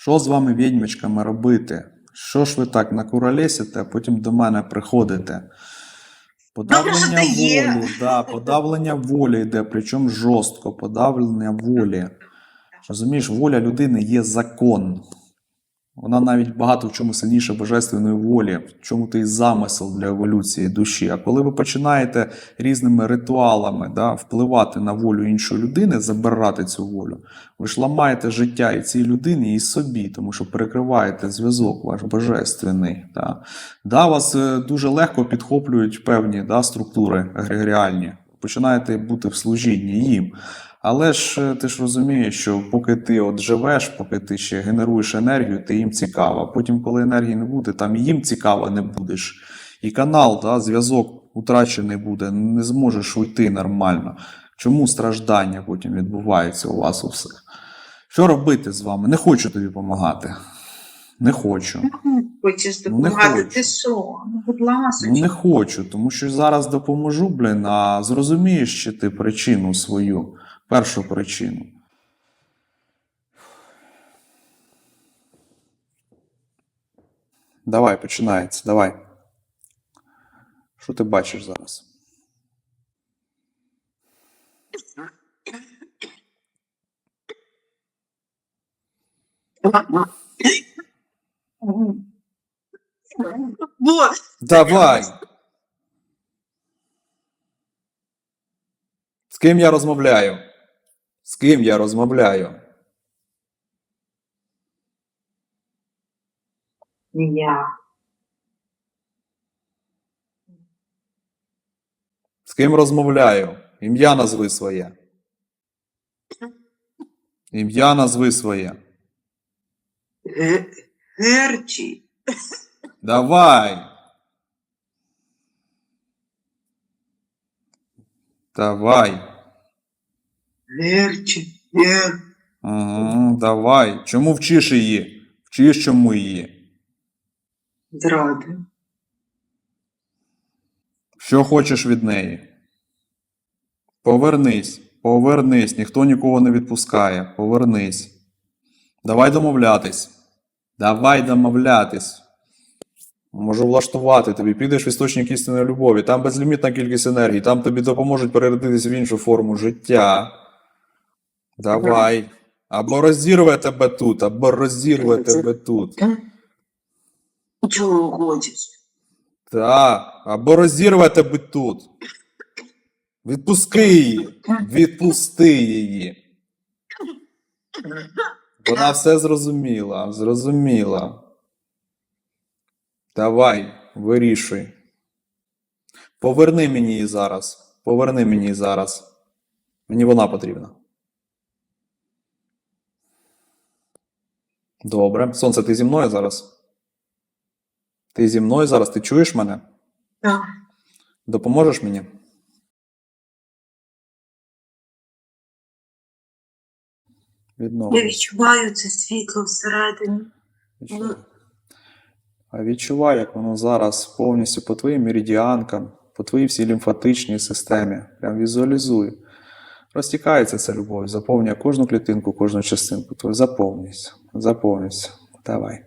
Що з вами, відьмочками, робити? Що ж ви так накуролесите, а потім до мене приходите? Подавлення волі, да, подавлення волі йде, причому жорстко, подавлення волі. Розумієш, воля людини є закон. Вона навіть багато в чому сильніше божественної волі, в чому ти замисел для еволюції душі. А коли ви починаєте різними ритуалами да, впливати на волю іншої людини, забирати цю волю, ви ж ламаєте життя і цій людині, і собі, тому що перекриваєте зв'язок ваш божественний. Да. Да, вас е, дуже легко підхоплюють певні да, структури егрегоріальні. Починаєте бути в служінні їм. Але ж е, ти ж розумієш, що поки ти от живеш, поки ти ще генеруєш енергію, ти їм цікава. Потім, коли енергії не буде, там і їм цікаво не будеш. І канал, да, зв'язок утрачений буде, не зможеш уйти нормально. Чому страждання потім відбуваються у вас у всіх? Що робити з вами? Не хочу тобі допомагати. Не хочу. Хочеш Ну, не допомагати? хочу. Ти що? Ну, будь ласка. Ну не хочу, тому що зараз допоможу, блін, а зрозумієш чи ти причину свою, першу причину. Давай, починається, давай. Що ти бачиш зараз? Давай! З ким я розмовляю? З ким я розмовляю? Я. З ким розмовляю? Ім'я назви своє. Ім'я назви своє. Герчі. Давай. Давай. Гер. Ага, давай. Чому вчиш її? Вчиш чому її? Зради. Що хочеш від неї? Повернись, повернись, ніхто нікого не відпускає. Повернись. Давай домовлятись. Давай домовлятись. Можу влаштувати тобі. Підеш в істочник істинної любові. Там безлімітна кількість енергії, там тобі допоможуть переродитись в іншу форму життя. Давай. Або розірве тебе тут, або розірве тебе тут. Чого хочеш? Так, або розірве тебе тут. Відпусти її. Відпусти її. Вона все зрозуміла, зрозуміла. Давай, вирішуй. Поверни мені її зараз. Поверни мені її зараз. Мені вона потрібна. Добре. Сонце, ти зі мною зараз? Ти зі мною зараз? Ти чуєш мене? Так. Допоможеш мені? Я відчуваю це світло всередині. Відчуваю. А відчувай, як воно зараз повністю по твоїм меридіанкам, по твоїй всій лімфатичній системі. Прям візуалізуй. Розтікається ця любов, заповнює кожну клітинку, кожну частинку. твою. Заповнюйся, заповнюйся. Давай,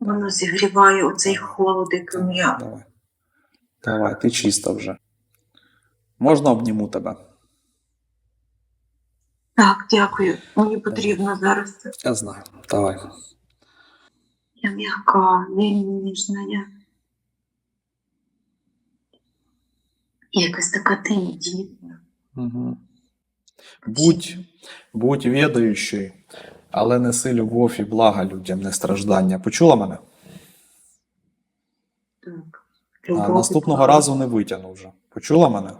Воно зігріває оцей холод, яким я. давай. Давай, ти чиста вже. Можна обніму тебе? Так, дякую. Мені потрібно зараз. це. Я знаю. Давай. Я м'яка, я ніжна, я. Якась така тендітна. Угу. Будь, будь ведаючий, але неси любов і блага людям, не страждання. Почула мене? Так. А наступного разу не витягну вже. Почула мене?